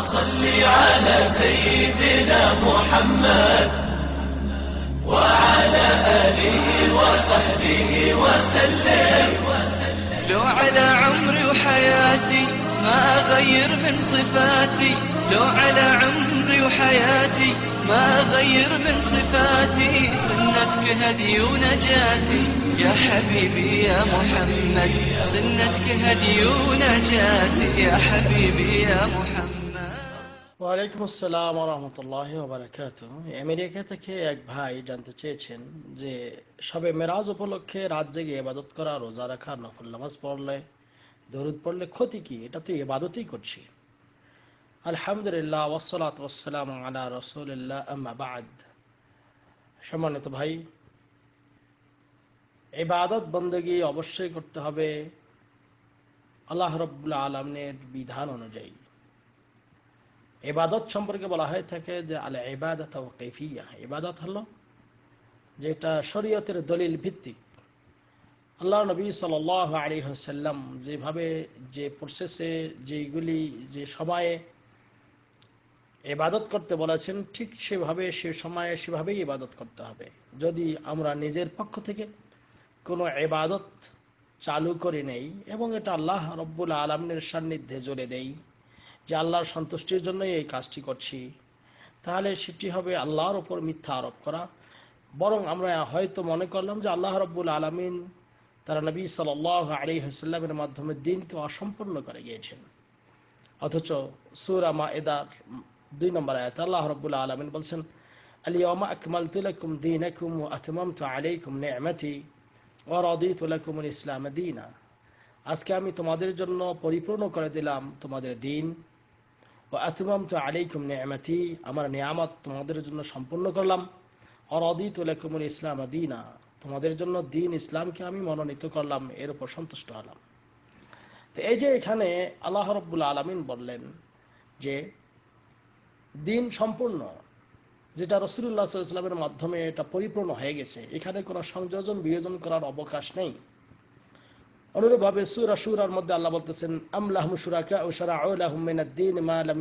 صل على سيدنا محمد وعلى آله وصحبه وسلم. لو على عمري وحياتي ما أغير من صفاتي. لو على عمري وحياتي ما أغير من صفاتي. سنتك هدي ونجاتي يا حبيبي يا محمد. سنتك هدي ونجاتي يا حبيبي يا محمد. ওয়ালাইকুম আসসালাম রহমতুল্লাহ বারাকাত আমেরিকা থেকে এক ভাই জানতে চেয়েছেন যে সবে মেরাজ উপলক্ষে রাত জেগে করা, রোজা রাখা, নফল নামাজ পড়লে, দরুদ পড়লে ক্ষতি কি? এটা তো করছি। আলহামদুলিল্লাহ ওসলাত ওসালাম আলা সম্মানিত ভাই, ইবাদত বন্দগি অবশ্যই করতে হবে আল্লাহ রব্বুল্লা আলমের বিধান অনুযায়ী। এবাদত সম্পর্কে বলা হয়ে থাকে যে আল এবাদত কেফিয়া এবাদত হলো যেটা শরীয়তের দলিল ভিত্তিক। আল্লাহ নবী সাল আলী হাসাল্লাম যেভাবে যে প্রসেসে যেগুলি যে সময়ে এবাদত করতে বলেছেন, ঠিক সেভাবে সে সময়ে সেভাবেই ইবাদত করতে হবে। যদি আমরা নিজের পক্ষ থেকে কোনো এবাদত চালু করে নেই এবং এটা আল্লাহ রব্বুল আলমের সান্নিধ্যে জলে দেই যে আল্লাহর সন্তুষ্টির জন্যই এই কাজটি করছি। তাহলে সেটি হবে আল্লাহর ওপর মিথ্যা আরোপ করা। বরং আমরা হয়তো মনে করলাম যে আল্লাহ রব্বুল আলমিন তারা নবী সাল আলী হাসাল্লামের মাধ্যমে দিনকে অসম্পূর্ণ করে গিয়েছেন। অথচ সুরামা এদার দুই নম্বর আয়াত আল্লাহ রব্বুল আলমিন বলছেন আলিয়ামা আকমাল তুলাকুম দিন আতমাম তো আলাইকুম নেমতি ওরদিত লাকুম ইসলাম দিনা। আজকে আমি তোমাদের জন্য পরিপূর্ণ করে দিলাম তোমাদের দিন। ও তো আলাইকুম নেয়ামাতি, আমার নিয়ামত তোমাদের জন্য সম্পূর্ণ করলাম। অরদিত লেকুমুল ইসলাম দিনা, তোমাদের জন্য দিন ইসলামকে আমি মনোনীত করলাম, এর উপর সন্তুষ্ট হলাম। তো এই যে এখানে আল্লাহ রব্বুল আলমিন বললেন যে, দিন সম্পূর্ণ, যেটা রসুল্লাহ সাল্লামের মাধ্যমে এটা পরিপূর্ণ হয়ে গেছে, এখানে কোনো সংযোজন বিয়োজন করার অবকাশ নেই। অনুরূপভাবে সুরা সুরার মধ্যে আল্লাহ বলতেছেন আমলাহম সুরাকা ও সারা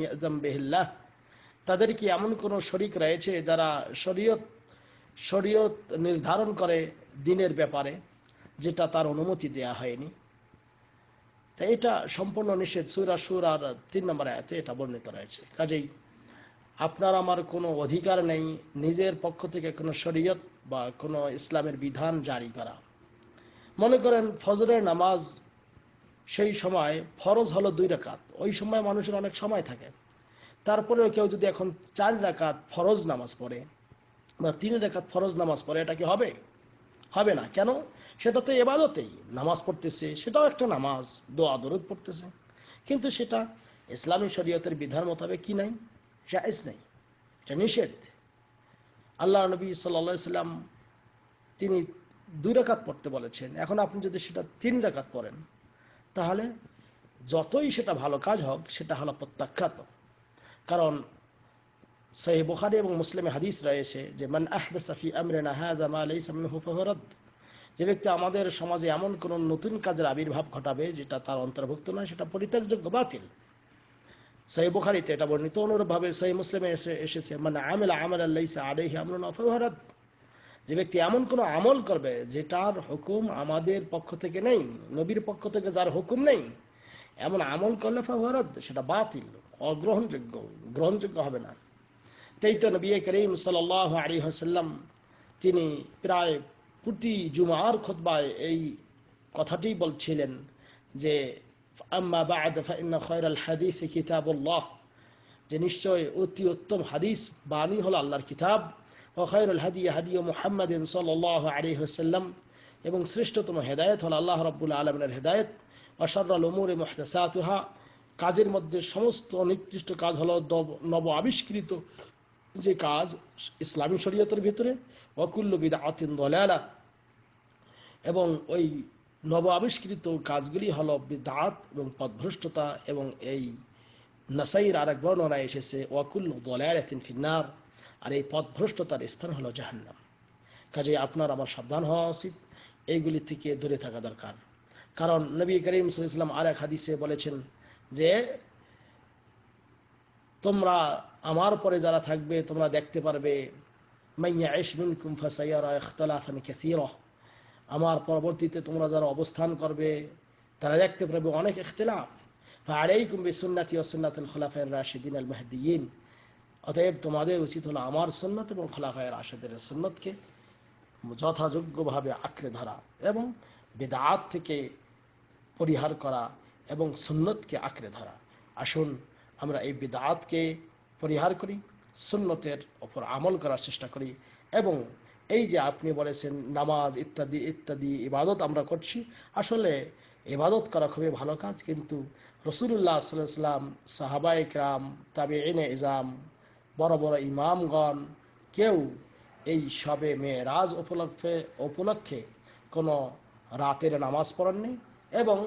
ইয়াজাম বেহিল্লাহ। তাদের কি এমন কোনো শরিক রয়েছে যারা শরীয়ত শরীয়ত নির্ধারণ করে দিনের ব্যাপারে, যেটা তার অনুমতি দেয়া হয়নি? তা এটা সম্পূর্ণ নিষেধ। সুরা সুর আর তিন নম্বর আয়াতে এটা বর্ণিত রয়েছে। কাজেই আপনার আমার কোনো অধিকার নেই, নিজের পক্ষ থেকে কোনো শরীয়ত বা কোনো ইসলামের বিধান জারি করা। মনে করেন ফজরের নামাজ সেই সময় ফরজ হলো দুই রাকাত। ওই সময় মানুষের অনেক সময় থাকে। তারপরেও কেউ যদি এখন চার রাকাত ফরজ নামাজ পড়ে বা তিন রেখাত ফরজ নামাজ পড়ে, এটা কি হবে? হবে না। কেন? সেটা তো এবাদতেই নামাজ পড়তেছে, সেটাও একটা নামাজ, দোয়া, দরদ পড়তেছে। কিন্তু সেটা ইসলামী শরীয়তের বিধান মোতাবেক কি নাই? জায়েজ নেই। এটা নিষেধ। আল্লাহ নবী সাল্লা সাল্লাম তিনি দুই রেখাত পড়তে বলেছেন। এখন আপনি যদি সেটা তিন রেখাত পড়েন, তাহলে যতই সেটা ভালো কাজ হোক, সেটা হলো প্রত্যাখ্যাত। কারণ সহি বুখারি এবং মুসলিমে হাদিস রয়েছে যে, মান আহদাসাফি আমরেনা যে ব্যক্তি আমাদের সমাজে এমন কোন নতুন কাজের আবির্ভাব ঘটাবে যেটা তার অন্তর্ভুক্ত নয়, সেটা পরিত্যাগযোগ্য বাতিল। সহি বুখারিতে এটা বর্ণিত অনুরূপভাবে সহি মুসলিমে এসে, এসেছে মানে আমেল আমল আল্লাইসা আলাইহি আমরুন ফাহুরাদ যে ব্যক্তি এমন কোন আমল করবে যেটার হুকুম আমাদের পক্ষ থেকে নেই, নবীর পক্ষ থেকে যার হুকুম নেই, এমন আমল করলে ফাহুরাদ সেটা বাতিল, অগ্রহণযোগ্য, গ্রহণযোগ্য হবে না। তাই তো নবী করিম সাল আলী হাসাল্লাম তিনি প্রায় প্রতি জুমার খোদবায় এই কথাটি বলছিলেন যে, আম্মা বাদ ফাইন্না খয়রাল হাদিস কিতাবুল্লাহ যে নিশ্চয় অতি উত্তম হাদিস বাণী হলো আল্লাহর কিতাব। ও খয়রুল হাদি হাদি মুহাম্মদ সাল্লাহ আলী হাসাল্লাম এবং শ্রেষ্ঠতম হেদায়ত হল আল্লাহ রব্বুল আলমের হেদায়ত অসর্রাল উমুর মহতাসাতুহা কাজের মধ্যে সমস্ত নির্দিষ্ট কাজ হলো নব আবিষ্কৃত যে কাজ ইসলামী শরীয়তের ভিতরে। অকুল্ল বিদাতিন দলালা। এবং ওই নব আবিষ্কৃত কাজগুলি হলো বিদাত এবং পদভ্রষ্টতা এবং এই নাসাইর আরেক বর্ণনায় এসেছে ওয়াকুল্ল দলায়াতিন ফিন্নার আর এই পদভ্রষ্টতার স্থান হলো জাহান্নাম। কাজে আপনার আমার সাবধান হওয়া উচিত। এইগুলি থেকে দূরে থাকা দরকার। কারণ নবী করিম ইসলাম আর এক হাদিসে বলেছেন যে, তোমরা আমার পরে যারা থাকবে, তোমরা দেখতে পারবে আমার পরবর্তীতে তোমরা যারা অবস্থান করবে, তারা দেখতে পারবে অনেক ইখতিলাফ। ওয়া সুন্নাতুল খুলাফায়ে রাশিদিন আল মাহদিয়িন অতএব তোমাদের উচিত হলো আমার সুন্নত এবং খোলাফায় রাশেদের সুন্নতকে যথাযোগ্যভাবে আঁকড়ে ধরা এবং বেদাত থেকে পরিহার করা এবং সুন্নতকে আঁকড়ে ধরা। আসুন, আমরা এই বেদাতকে পরিহার করি, সুন্নতের ওপর আমল করার চেষ্টা করি এবং এই যে আপনি বলেছেন নামাজ ইত্যাদি ইত্যাদি, ইবাদত আমরা করছি, আসলে ইবাদত করা খুবই ভালো কাজ, কিন্তু রসুল্লাহ সাল্লাম সাহাবাই ক্রাম তাবে এনে ইজাম বড় বড় ইমামগণ, কেউ এই সবে মেয়েরাজ উপলক্ষে উপলক্ষে কোনো রাতের নামাজ পড়েননি এবং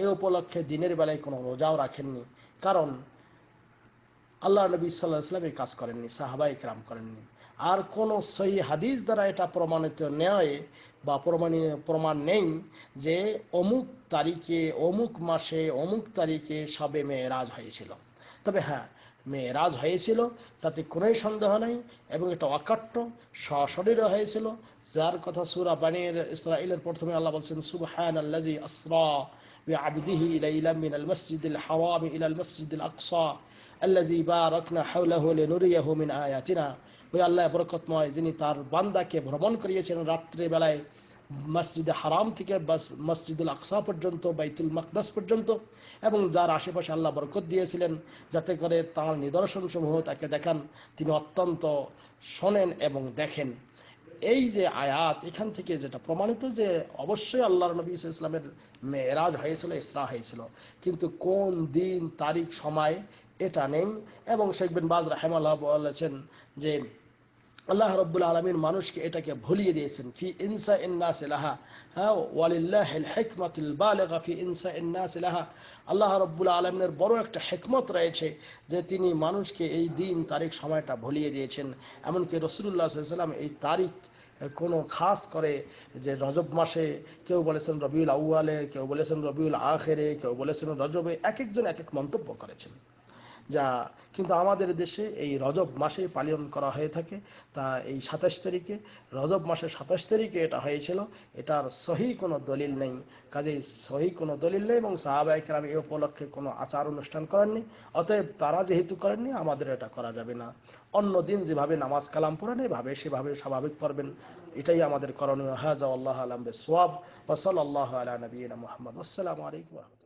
এই উপলক্ষে দিনের বেলায় কোনো রোজাও রাখেননি। কারণ আল্লাহ নবী সাল্লাহ ইসলাম কাজ করেননি সাহাবাই কেরাম করেননি। আর কোন সহি হাদিস দ্বারা এটা প্রমাণিত নেয় বা প্রমাণীয় প্রমাণ নেই যে অমুক তারিখে, অমুক মাসে, অমুক তারিখে সবে মেয়েরাজ হয়েছিল। তবে হ্যাঁ মেয়েরাজ হয়েছিল তাতে কোনোই সন্দেহ নেই এবং এটা অকাট্য সশরীরে হয়েছিল যার কথা সুরা বানির ইসরায়েলের প্রথমে আল্লাহ বলছেন সুবহান আল্লাজি আসরা بعبده ليلا من المسجد الحرام إلى المسجد الأقصى الذي باركنا حوله لنريه من آياتنا ওই আল্লাহ বরকতময় যিনি তার বান্দাকে ভ্রমণ করিয়েছেন রাত্রে বেলায় মসজিদে হারাম থেকে মসজিদুল আকসা পর্যন্ত, বাইতুল মকদাস পর্যন্ত, এবং যার আশেপাশে আল্লাহ বরকত দিয়েছিলেন যাতে করে তাঁর নিদর্শন সমূহ তাকে দেখান, তিনি অত্যন্ত শোনেন এবং দেখেন। এই যে আয়াত, এখান থেকে যেটা প্রমাণিত যে অবশ্যই আল্লাহ নবী ইসলামের মেয়েরাজ হয়েছিল, ইসরা হয়েছিল। কিন্তু কোন দিন, তারিখ, সময়, এটা নেই। এবং শেখ বিন বাজ রাহেমাল্লাহ বলেছেন যে আল্লাহ রব্বুল আলমীর মানুষকে এটাকে ভুলিয়ে দিয়েছেন, ফি ইনসা ইন্নাস লাহা। হ্যাঁ ওয়ালিল্লাহ হেকমতুল বালেগা ফি ইনসা ইন্নাস লাহা। আল্লাহ রব্বুল আলমিনের বড় একটা হেকমত রয়েছে যে তিনি মানুষকে এই দিন, তারিখ, সময়টা ভুলিয়ে দিয়েছেন। এমনকি রসুল্লাহ সাল্লাম এই তারিখ কোনো খাস করে যে রজব মাসে কেউ বলেছেন রবিউল আউয়ালে, কেউ বলেছেন রবিউল আখেরে, কেউ বলেছেন রজবে এক একজন এক এক মন্তব্য করেছেন। যা কিন্তু আমাদের দেশে এই রজব মাসে পালন করা হয়ে থাকে। তা এই সাতাশ তারিখে, রজব মাসের সাতাশ তারিখে এটা হয়েছিল। এটার সহি কোনো দলিল নেই। কাজেই সহি কোনো দলিল নেই এবং সাহাবাহিকেরাম এই উপলক্ষে কোনো আচার অনুষ্ঠান করেননি। অতএব তারা যেহেতু করেননি, আমাদের এটা করা যাবে না। অন্য দিন যেভাবে নামাজ কালাম পড়েন, এভাবে সেভাবে স্বাভাবিক পড়বেন। এটাই আমাদের করণীয়। হাজা আল্লাহ আলম সোয়াব ওসল আল্লাহ আলা নবীন মোহাম্মদ। আসসালামু আলাইকুম